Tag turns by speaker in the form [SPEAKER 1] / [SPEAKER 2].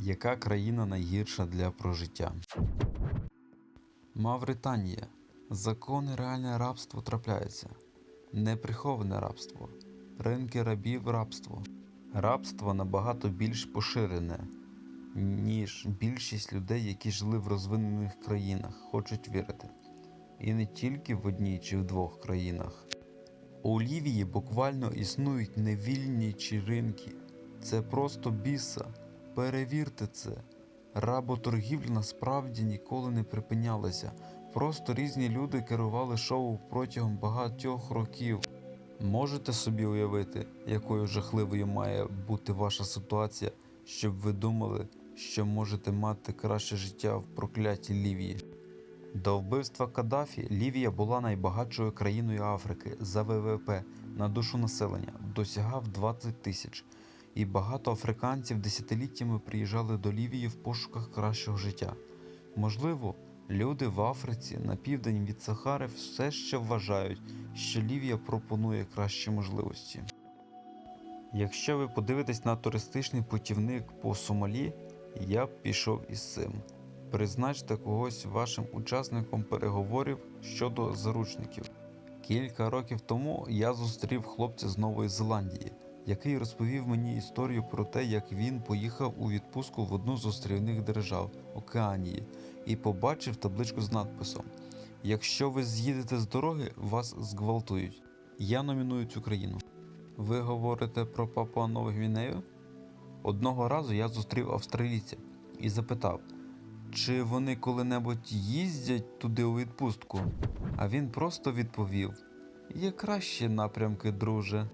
[SPEAKER 1] Яка країна найгірша для прожиття? Мавританія. Закони реальне рабство трапляється. Неприховане рабство. Ринки рабів рабство. Рабство набагато більш поширене, ніж більшість людей, які жили в розвинених країнах, хочуть вірити. І не тільки в одній чи в двох країнах. У Лівії буквально існують невільничі ринки. Це просто біса. Перевірте це. Работоргівля насправді ніколи не припинялася. Просто різні люди керували шоу протягом багатьох років. Можете собі уявити, якою жахливою має бути ваша ситуація, щоб ви думали, що можете мати краще життя в проклятій Лівії. До вбивства Каддафі Лівія була найбагатшою країною Африки за ВВП на душу населення, досягав 20 тисяч. І багато африканців десятиліттями приїжджали до Лівії в пошуках кращого життя. Можливо, люди в Африці на південь від Сахари все ще вважають, що Лівія пропонує кращі можливості. Якщо ви подивитесь на туристичний путівник по Сомалі, я б пішов із цим. Призначте когось вашим учасником переговорів щодо заручників. Кілька років тому я зустрів хлопця з Нової Зеландії, який розповів мені історію про те, як він поїхав у відпустку в одну з острівних держав Океанії і побачив табличку з надписом: Якщо ви з'їдете з дороги, вас зґвалтують. Я номіную цю країну. Ви говорите про Папуа Нову Гвінею? Одного разу я зустрів австралійця і запитав, чи вони коли-небудь їздять туди у відпустку. А він просто відповів: Є кращі напрямки, друже.